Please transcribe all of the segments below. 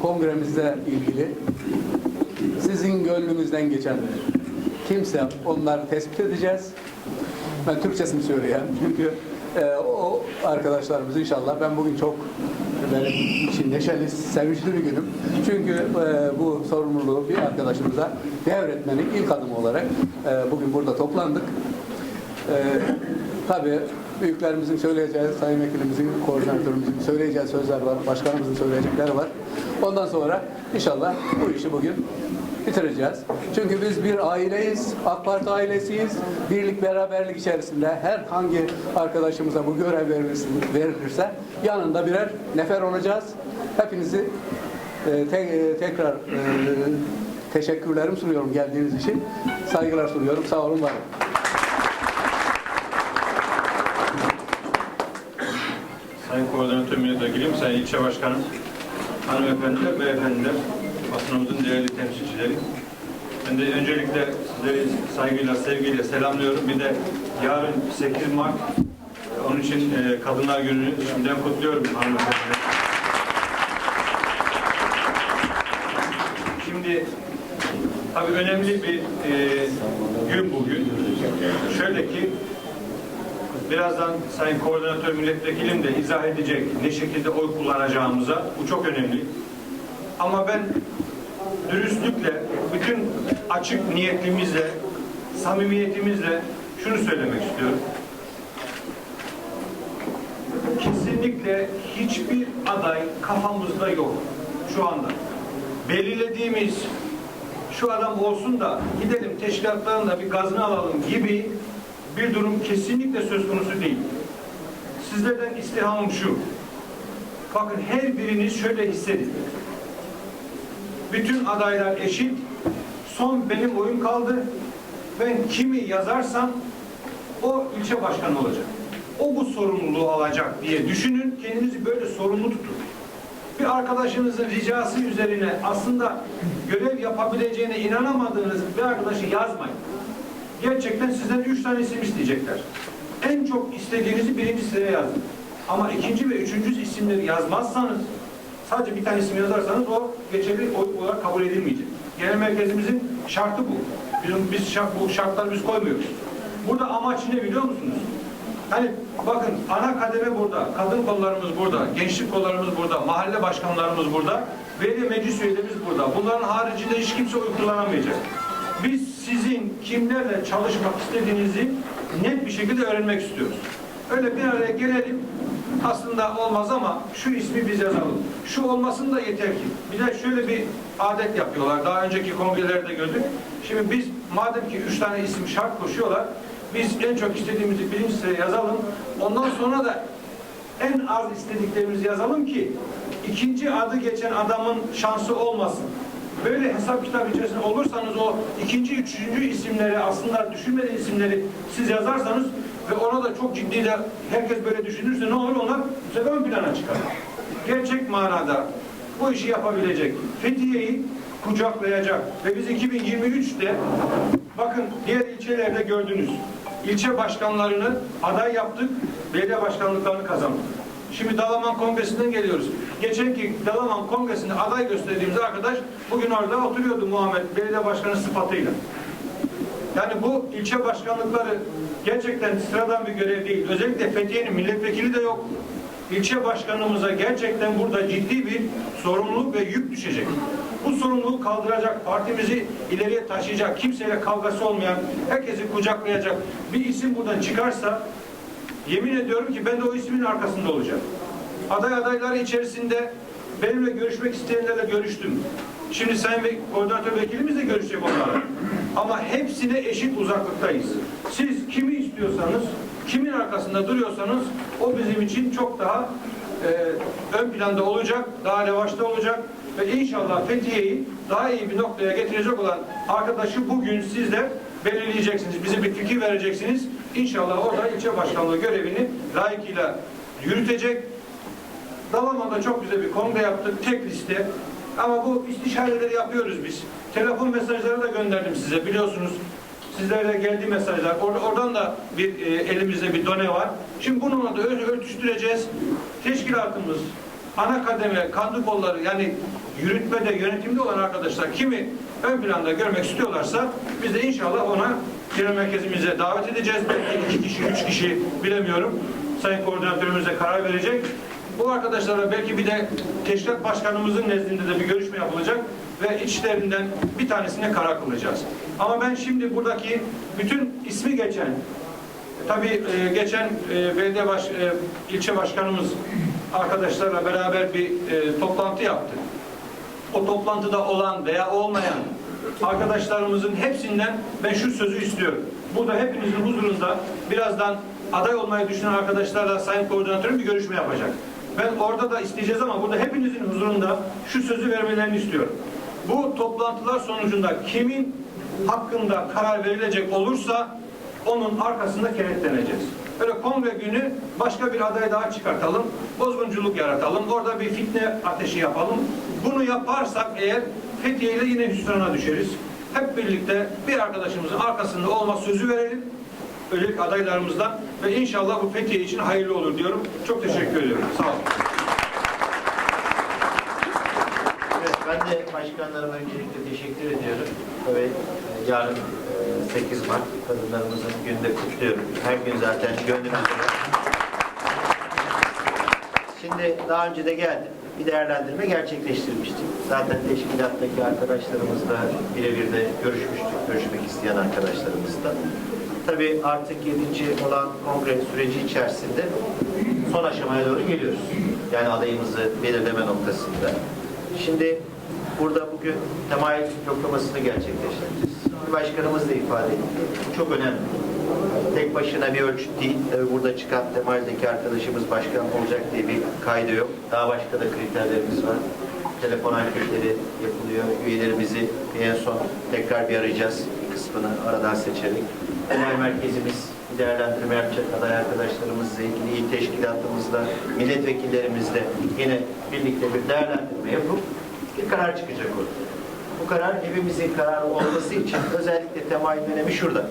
kongremizle ilgili sizin gönlünüzden geçen kimse onları tespit edeceğiz. Ben Türkçesini söyleyeyim çünkü e, o arkadaşlarımız inşallah ben bugün çok benim için neşeli, sevinçli bir günüm. Çünkü e, bu sorumluluğu bir arkadaşımıza devretmenin ilk adımı olarak e, bugün burada toplandık. E, tabii büyüklerimizin söyleyeceği, sayın vekilimizin, koordinatörümüzün söyleyeceği sözler var, başkanımızın söyleyecekleri var. Ondan sonra inşallah bu işi bugün bitireceğiz. Çünkü biz bir aileyiz, AK Parti ailesiyiz. Birlik, beraberlik içerisinde her hangi arkadaşımıza bu görev verilirse yanında birer nefer olacağız. Hepinizi e, te- e, tekrar e, teşekkürlerimi sunuyorum geldiğiniz için. Saygılar sunuyorum. Sağ olun, var olun. Sayın Koordinatör Milletvekilim, Sayın İlçe Başkanım, hanımefendiler, beyefendiler, basınımızın değerli temsilcileri. Ben de öncelikle sizleri saygıyla, sevgiyle selamlıyorum. Bir de yarın 8 Mart, onun için e, Kadınlar Günü'nü şimdiden kutluyorum hanımefendiler. Şimdi tabii önemli bir e, gün bugün. Şöyle ki Birazdan Sayın Koordinatör Milletvekilim de izah edecek ne şekilde oy kullanacağımıza. Bu çok önemli. Ama ben dürüstlükle, bütün açık niyetimizle, samimiyetimizle şunu söylemek istiyorum. Kesinlikle hiçbir aday kafamızda yok şu anda. Belirlediğimiz şu adam olsun da gidelim teşkilatların da bir gazını alalım gibi bir durum kesinlikle söz konusu değil. Sizlerden istirhamım şu. Bakın her biriniz şöyle hissedin. Bütün adaylar eşit. Son benim oyum kaldı. Ben kimi yazarsam o ilçe başkanı olacak. O bu sorumluluğu alacak diye düşünün. Kendinizi böyle sorumlu tutun. Bir arkadaşınızın ricası üzerine aslında görev yapabileceğine inanamadığınız bir arkadaşı yazmayın gerçekten sizden üç tane isim isteyecekler. En çok istediğinizi birinci sıraya yazın. Ama ikinci ve üçüncü isimleri yazmazsanız sadece bir tane isim yazarsanız o geçerli olarak kabul edilmeyecek. Genel merkezimizin şartı bu. Bizim, biz şart, bu şartları biz koymuyoruz. Burada amaç ne biliyor musunuz? Hani bakın ana kademe burada, kadın kollarımız burada, gençlik kollarımız burada, mahalle başkanlarımız burada, belediye meclis üyelerimiz burada. Bunların haricinde hiç kimse oy kullanamayacak. Sizin kimlerle çalışmak istediğinizi net bir şekilde öğrenmek istiyoruz. Öyle bir araya gelelim. Aslında olmaz ama şu ismi biz yazalım. Şu olmasın da yeter ki. Bir de şöyle bir adet yapıyorlar. Daha önceki kongrelerde gördük. Şimdi biz madem ki üç tane isim şart koşuyorlar. Biz en çok istediğimizi birinci sıraya yazalım. Ondan sonra da en az istediklerimizi yazalım ki ikinci adı geçen adamın şansı olmasın. Böyle hesap kitap içerisinde olursanız o ikinci, üçüncü isimleri aslında düşünmediği isimleri siz yazarsanız ve ona da çok ciddi de herkes böyle düşünürse ne olur onlar bu ön plana çıkar. Gerçek manada bu işi yapabilecek, Fethiye'yi kucaklayacak ve biz 2023'te bakın diğer ilçelerde gördünüz. İlçe başkanlarını aday yaptık, belediye başkanlıklarını kazandık. Şimdi Dalaman Kongresi'nden geliyoruz. Geçenki Dalaman Kongresi'nde aday gösterdiğimiz arkadaş bugün orada oturuyordu Muhammed Belediye Başkanı sıfatıyla. Yani bu ilçe başkanlıkları gerçekten sıradan bir görev değil. Özellikle Fethiye'nin milletvekili de yok. İlçe başkanımıza gerçekten burada ciddi bir sorumluluk ve yük düşecek. Bu sorumluluğu kaldıracak, partimizi ileriye taşıyacak, kimseyle kavgası olmayan, herkesi kucaklayacak bir isim buradan çıkarsa Yemin ediyorum ki ben de o ismin arkasında olacağım. Aday adayları içerisinde benimle görüşmek isteyenlerle görüştüm. Şimdi Sayın ve Koordinatör Vekilimizle görüşecek onlarla. Ama hepsine eşit uzaklıktayız. Siz kimi istiyorsanız, kimin arkasında duruyorsanız o bizim için çok daha e, ön planda olacak, daha revaçta olacak ve inşallah Fethiye'yi daha iyi bir noktaya getirecek olan arkadaşı bugün sizler belirleyeceksiniz. Bize bir fikir vereceksiniz. İnşallah orada ilçe başkanlığı görevini layıkıyla yürütecek. Dalaman'da çok güzel bir kongre yaptık. Tek liste. Ama bu istişareleri yapıyoruz biz. Telefon mesajları da gönderdim size biliyorsunuz. Sizlerle geldi mesajlar. Or- oradan da bir e, elimizde bir done var. Şimdi bununla da örtüştüreceğiz. Teşkilatımız ana kademe, kadro kolları yani yürütmede, yönetimde olan arkadaşlar kimi ön planda görmek istiyorlarsa biz de inşallah ona genel merkezimize davet edeceğiz. Belki iki kişi, üç kişi bilemiyorum. Sayın koordinatörümüz de karar verecek. Bu arkadaşlarla belki bir de teşkilat başkanımızın nezdinde de bir görüşme yapılacak ve içlerinden bir tanesine karar kılacağız. Ama ben şimdi buradaki bütün ismi geçen Tabii e, geçen e, belediye baş, e, ilçe başkanımız arkadaşlarla beraber bir e, toplantı yaptı. O toplantıda olan veya olmayan arkadaşlarımızın hepsinden ben şu sözü istiyorum. Burada hepinizin huzurunda birazdan aday olmayı düşünen arkadaşlarla Sayın Koordinatörüm bir görüşme yapacak. Ben orada da isteyeceğiz ama burada hepinizin huzurunda şu sözü vermelerini istiyorum. Bu toplantılar sonucunda kimin hakkında karar verilecek olursa onun arkasında kenetleneceğiz. Öyle kongre günü başka bir aday daha çıkartalım, bozgunculuk yaratalım, orada bir fitne ateşi yapalım. Bunu yaparsak eğer Fethiye ile yine hüsrana düşeriz. Hep birlikte bir arkadaşımızın arkasında olma sözü verelim. Özellikle adaylarımızdan ve inşallah bu Fethiye için hayırlı olur diyorum. Çok teşekkür ediyorum. Sağ olun. Evet, ben de başkanlarıma öncelikle teşekkür ediyorum. Tabii e, yarın e, 8 Mart kadınlarımızın gününde kutluyorum. Her gün zaten gönlümüzde. Şimdi daha önce de geldim. Bir değerlendirme gerçekleştirmiştik. Zaten teşkilattaki arkadaşlarımızla birebir de görüşmüştük. Görüşmek isteyen arkadaşlarımızla. Tabii artık 7. olan kongre süreci içerisinde son aşamaya doğru geliyoruz. Yani adayımızı belirleme noktasında. Şimdi burada bugün temayül yoklamasını gerçekleştireceğiz. Başkanımız da ifade etti. Çok önemli. Tek başına bir ölçüt değil. Tabii burada çıkan temayüldeki arkadaşımız başkan olacak diye bir kaydı yok. Daha başka da kriterlerimiz var. Telefon anketleri yapılıyor. Üyelerimizi en son tekrar bir arayacağız. Bir kısmını aradan seçerek. Genel merkezimiz değerlendirme yapacak aday arkadaşlarımızla ilgili il teşkilatımızla, milletvekillerimizle yine birlikte bir değerlendirme yapıp bir karar çıkacak orada. Bu karar hepimizin kararı olması için özellikle temayül dönemi şurada.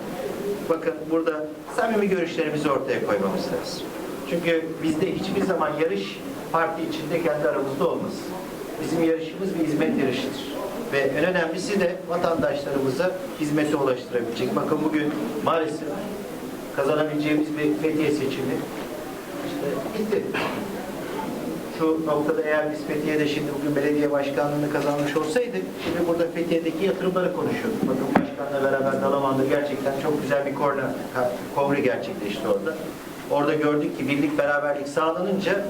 Bakın burada samimi görüşlerimizi ortaya koymamız lazım. Çünkü bizde hiçbir zaman yarış parti içinde kendi aramızda olmaz. Bizim yarışımız bir hizmet yarışıdır. Ve en önemlisi de vatandaşlarımıza hizmeti ulaştırabilecek. Bakın bugün maalesef kazanabileceğimiz bir Fethiye seçimi işte bitti. Şu noktada eğer biz Fethiye'de şimdi bugün belediye başkanlığını kazanmış olsaydık, şimdi burada Fethiye'deki yatırımları konuşuyorduk. Bakın başkanla beraber Dalaman'da gerçekten çok güzel bir korna, kongre gerçekleşti orada. Orada gördük ki birlik beraberlik sağlanınca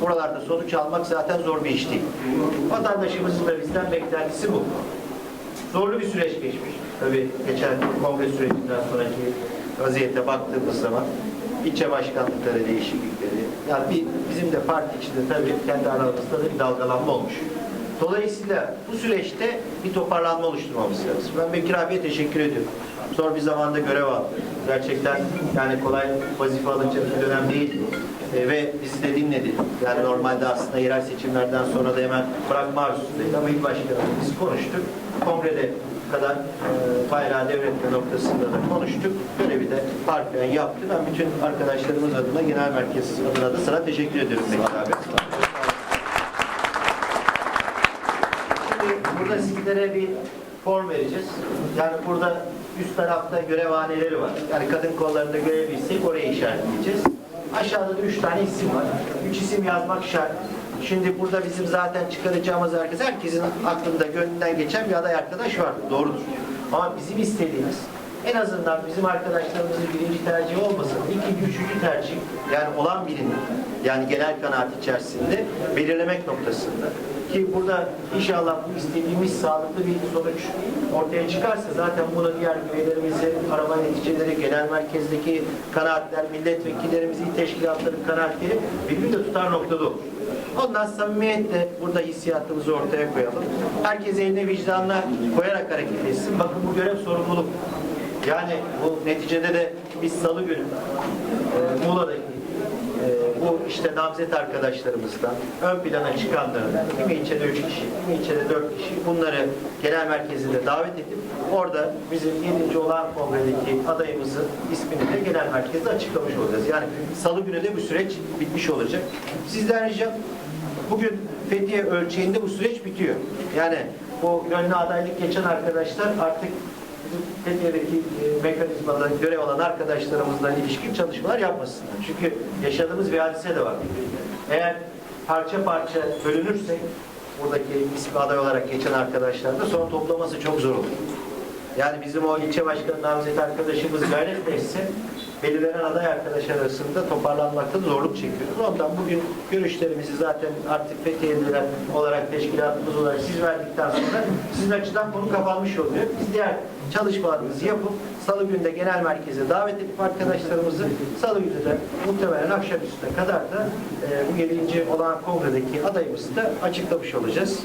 buralarda sonuç almak zaten zor bir iş değil. Vatandaşımızın da bizden beklentisi bu. Zorlu bir süreç geçmiş. Tabii geçen kongre sürecinden sonraki vaziyete baktığımız zaman ilçe başkanlıkları değişiklikleri, yani bir, bizim de parti içinde tabii kendi aramızda da bir dalgalanma olmuş. Dolayısıyla bu süreçte bir toparlanma oluşturmamız lazım. Ben Bekir abiye teşekkür ediyorum. Zor bir zamanda görev aldı. Gerçekten yani kolay vazife alınacak bir dönem değil. E, ve bizi de dinledi. Yani normalde aslında yerel seçimlerden sonra da hemen bırakma arzusundaydı ama il başkanımız biz konuştuk. Kongrede kadar e, bayrağı devretme noktasında da konuştuk. Görevi de harfiyen yaptı. Ben bütün arkadaşlarımız adına, genel merkez adına da sana teşekkür ediyorum Bekir abi. Şimdi burada sizlere bir form vereceğiz. Yani burada üst tarafta görevhaneleri var. Yani kadın kollarında görevliysek oraya işaretleyeceğiz. Aşağıda da üç tane isim var. Üç isim yazmak şart. Şimdi burada bizim zaten çıkaracağımız herkes, herkesin aklında, gönlünden geçen bir aday arkadaş var. Doğrudur. Ama bizim istediğimiz en azından bizim arkadaşlarımızın birinci tercihi olmasa da ikinci, üçüncü tercih yani olan birini yani genel kanaat içerisinde belirlemek noktasında. Ki burada inşallah bu istediğimiz sağlıklı bir sonuç ortaya çıkarsa zaten bunu diğer üyelerimizi arama neticeleri, genel merkezdeki kanaatler, milletvekillerimizin teşkilatların kanaatleri birbirini de tutar noktada olur. Ondan samimiyetle burada hissiyatımızı ortaya koyalım. Herkes eline vicdanına koyarak hareket etsin. Bakın bu görev sorumluluk. Yani bu neticede de biz salı günü e, Muğla'daki e, bu işte namzet arkadaşlarımızdan ön plana çıkanları, kimi ilçede üç kişi, kimi ilçede dört kişi bunları genel merkezinde davet edip orada bizim 7. olan kongredeki adayımızın ismini de genel merkezde açıklamış olacağız. Yani salı günü de bu süreç bitmiş olacak. Sizden ricam bugün Fethiye ölçeğinde bu süreç bitiyor. Yani bu gönlü adaylık geçen arkadaşlar artık bizim Fethiye'deki e, mekanizmada görev alan arkadaşlarımızla ilişkin çalışmalar yapmasınlar. Çünkü yaşadığımız bir hadise de var. Eğer parça parça bölünürsek buradaki ismi aday olarak geçen arkadaşlar da sonra toplaması çok zor olur. Yani bizim o ilçe başkanı namzet arkadaşımız gayret etse belirlenen aday arkadaşlar arasında toparlanmakta zorluk çekiyoruz. Ondan bugün görüşlerimizi zaten artık Fethiye'liler olarak teşkilatımız olarak siz verdikten sonra sizin açıdan konu kapanmış oluyor. Biz diğer çalışmalarımızı yapıp Salı günü de genel merkeze davet edip arkadaşlarımızı Salı günü de muhtemelen akşamüstüne kadar da e, bu 7. olan kongredeki adayımızı da açıklamış olacağız.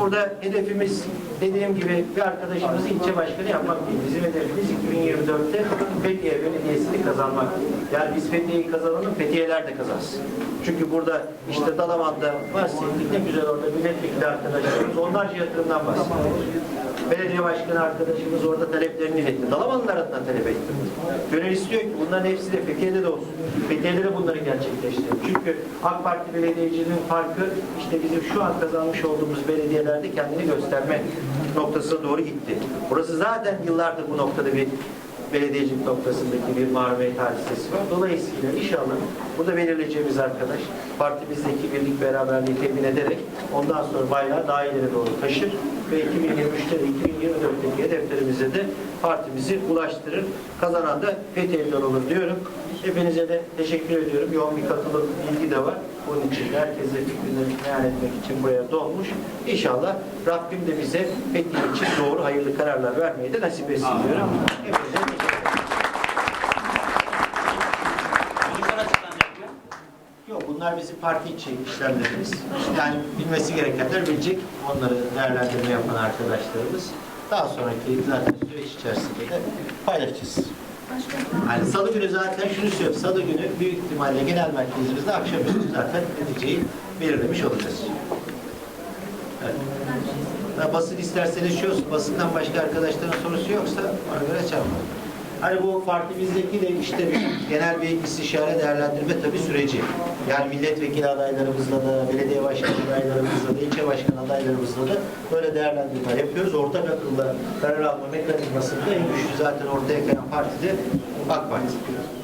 Burada hedefimiz dediğim gibi bir arkadaşımızı ilçe başkanı yapmak değil. Bizim hedefimiz 2024'te Fethiye Belediyesi'ni kazanmak. Yani biz Fethiye'yi kazanalım, Fethiye'ler de kazansın. Çünkü burada işte Dalaman'da bahsettik ne güzel orada milletvekili arkadaşlarımız onlarca yatırımdan bahsediyor. Belediye başkanı arkadaşımız orada taleplerini iletti. Dalamanlılar adına talep etti. Gönül istiyor ki bunların hepsi de Fethiye'de de olsun. Fethiye'de de bunları gerçekleştirelim. Çünkü AK Parti belediyeciliğinin farkı işte bizim şu an kazanmış olduğumuz belediyelerde kendini gösterme noktasına doğru gitti. Burası zaten yıllardır bu noktada bir belediyecilik noktasındaki bir marumiyet hadisesi var. Dolayısıyla inşallah burada belirleyeceğimiz arkadaş partimizdeki birlik beraberliği temin ederek ondan sonra bayrağı daha ileri doğru taşır ve 2023'te de 2024'teki hedeflerimize de partimizi ulaştırır. Kazanan da Fethiye'liler olur diyorum. Hepinize de teşekkür ediyorum. Yoğun bir katılım bilgi de var. Onun için de herkese fikrini beyan etmek için buraya dolmuş. İnşallah Rabbim de bize Fethiye için doğru hayırlı kararlar vermeyi de nasip etsin diyorum. Hepinize Yok bunlar bizim parti içi işlemlerimiz. Yani bilmesi gerekenler bilecek. Onları değerlendirme yapan arkadaşlarımız. Daha sonraki zaten süreç içerisinde de paylaşacağız. Yani salı günü zaten şunu söylüyorum. Salı günü büyük ihtimalle genel merkezimizde akşamüstü zaten neticeyi belirlemiş olacağız. Evet. Basın isterseniz şu basından başka arkadaşların sorusu yoksa ona göre çağırın. Hani bu partimizdeki de işte bir genel bir istişare değerlendirme tabii süreci. Yani milletvekili adaylarımızla da, belediye başkanı adaylarımızla da, ilçe başkanı adaylarımızla da böyle değerlendirme yapıyoruz. Ortak akılla karar alma mekanizmasında en güçlü zaten ortaya gelen parti de AK Parti.